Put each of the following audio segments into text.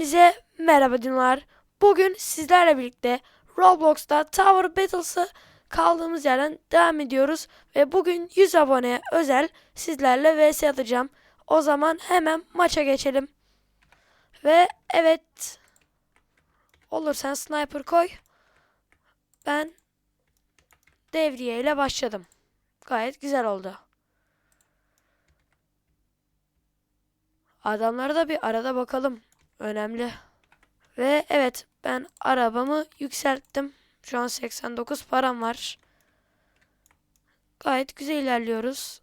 Hepinize merhaba dinler. Bugün sizlerle birlikte Roblox'ta Tower Battles'ı kaldığımız yerden devam ediyoruz. Ve bugün 100 aboneye özel sizlerle vs atacağım. O zaman hemen maça geçelim. Ve evet. Olur sen sniper koy. Ben devriye ile başladım. Gayet güzel oldu. Adamlara da bir arada bakalım. Önemli. Ve evet ben arabamı yükselttim. Şu an 89 param var. Gayet güzel ilerliyoruz.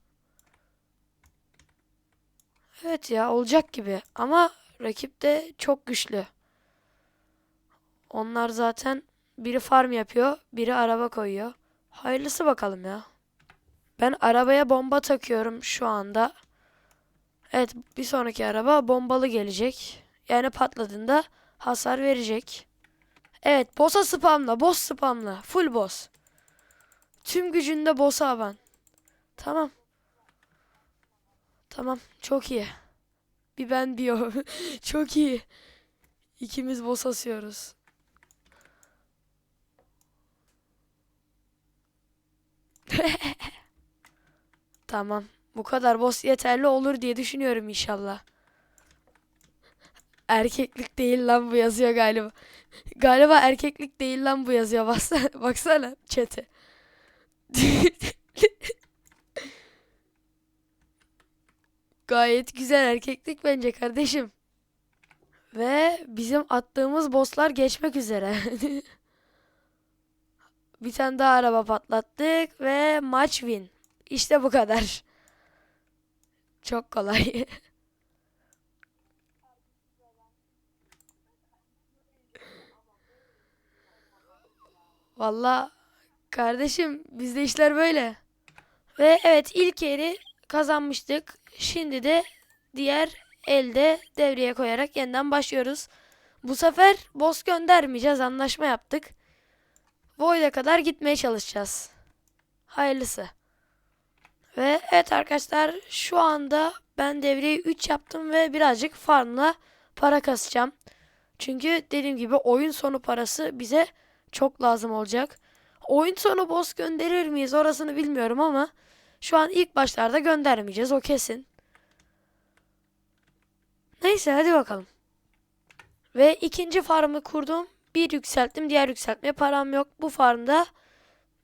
Evet ya olacak gibi ama rakip de çok güçlü. Onlar zaten biri farm yapıyor, biri araba koyuyor. Hayırlısı bakalım ya. Ben arabaya bomba takıyorum şu anda. Evet bir sonraki araba bombalı gelecek. Yani patladığında hasar verecek. Evet boss'a spamla. Boss spamla. Full boss. Tüm gücünde boss'a aban. Tamam. Tamam çok iyi. Bir ben bir o. çok iyi. İkimiz boss asıyoruz. Tamam. Bu kadar boss yeterli olur diye düşünüyorum inşallah. Erkeklik değil lan bu yazıyor galiba. Galiba erkeklik değil lan bu yazıyor. Baksana, baksana chat'e. Gayet güzel erkeklik bence kardeşim. Ve bizim attığımız bosslar geçmek üzere. Bir tane daha araba patlattık ve maç win. İşte bu kadar. Çok kolay. Valla kardeşim bizde işler böyle. Ve evet ilk yeri kazanmıştık. Şimdi de diğer elde devreye koyarak yeniden başlıyoruz. Bu sefer boss göndermeyeceğiz. Anlaşma yaptık. Void'e kadar gitmeye çalışacağız. Hayırlısı. Ve evet arkadaşlar şu anda ben devreyi 3 yaptım ve birazcık farmla para kasacağım. Çünkü dediğim gibi oyun sonu parası bize çok lazım olacak. Oyun sonu boss gönderir miyiz orasını bilmiyorum ama şu an ilk başlarda göndermeyeceğiz o kesin. Neyse hadi bakalım. Ve ikinci farmı kurdum. Bir yükselttim diğer yükseltmeye param yok. Bu farmda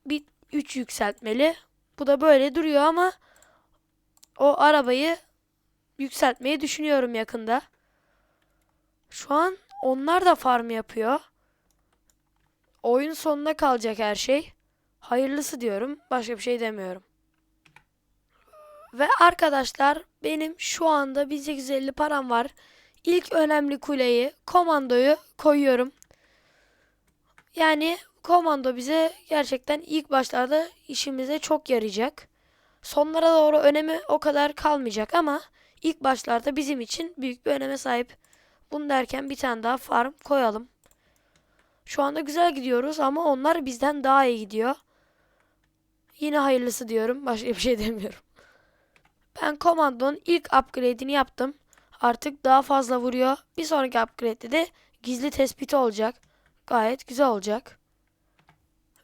bir 3 yükseltmeli. Bu da böyle duruyor ama o arabayı yükseltmeyi düşünüyorum yakında. Şu an onlar da farm yapıyor. Oyun sonuna kalacak her şey. Hayırlısı diyorum. Başka bir şey demiyorum. Ve arkadaşlar benim şu anda 1850 param var. İlk önemli kuleyi, komandoyu koyuyorum. Yani komando bize gerçekten ilk başlarda işimize çok yarayacak. Sonlara doğru önemi o kadar kalmayacak ama ilk başlarda bizim için büyük bir öneme sahip. Bunu derken bir tane daha farm koyalım. Şu anda güzel gidiyoruz ama onlar bizden daha iyi gidiyor. Yine hayırlısı diyorum. Başka bir şey demiyorum. Ben komandonun ilk upgrade'ini yaptım. Artık daha fazla vuruyor. Bir sonraki upgrade'de de gizli tespiti olacak. Gayet güzel olacak.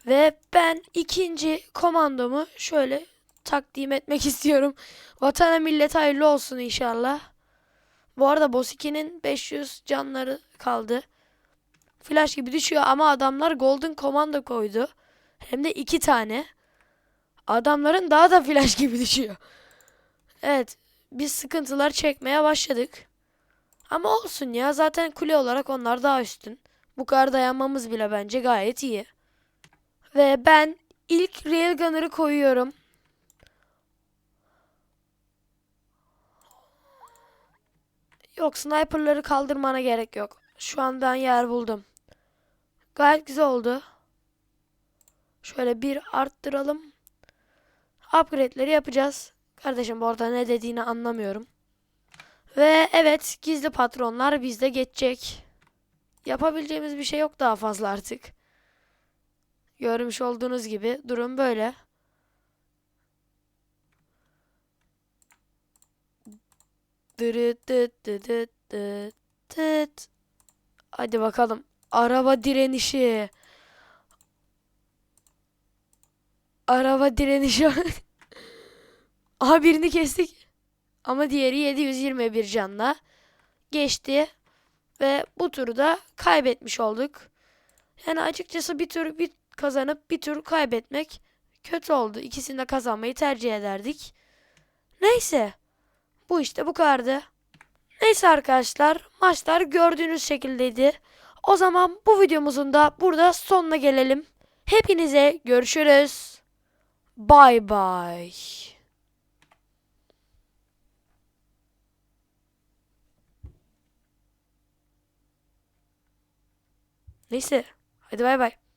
Ve ben ikinci komandomu şöyle takdim etmek istiyorum. Vatana millet hayırlı olsun inşallah. Bu arada Boss 2'nin 500 canları kaldı. Flash gibi düşüyor ama adamlar Golden Commando koydu. Hem de iki tane. Adamların daha da flash gibi düşüyor. Evet. Biz sıkıntılar çekmeye başladık. Ama olsun ya. Zaten kule olarak onlar daha üstün. Bu kadar dayanmamız bile bence gayet iyi. Ve ben ilk Railgunner'ı koyuyorum. Yok sniperları kaldırmana gerek yok. Şu an ben yer buldum. Gayet güzel oldu. Şöyle bir arttıralım. Upgrade'leri yapacağız. Kardeşim bu arada ne dediğini anlamıyorum. Ve evet gizli patronlar bizde geçecek. Yapabileceğimiz bir şey yok daha fazla artık. Görmüş olduğunuz gibi durum böyle. Dırıt dıt dıt dıt dıt dıt. Hadi bakalım. Araba direnişi. Araba direnişi. Aha birini kestik. Ama diğeri 721 canla geçti. Ve bu turu da kaybetmiş olduk. Yani açıkçası bir tur bir kazanıp bir tur kaybetmek kötü oldu. İkisini de kazanmayı tercih ederdik. Neyse. Bu işte bu kadardı. Neyse arkadaşlar maçlar gördüğünüz şekildeydi. O zaman bu videomuzun da burada sonuna gelelim. Hepinize görüşürüz. Bye bye. Neyse. Hadi bay bay.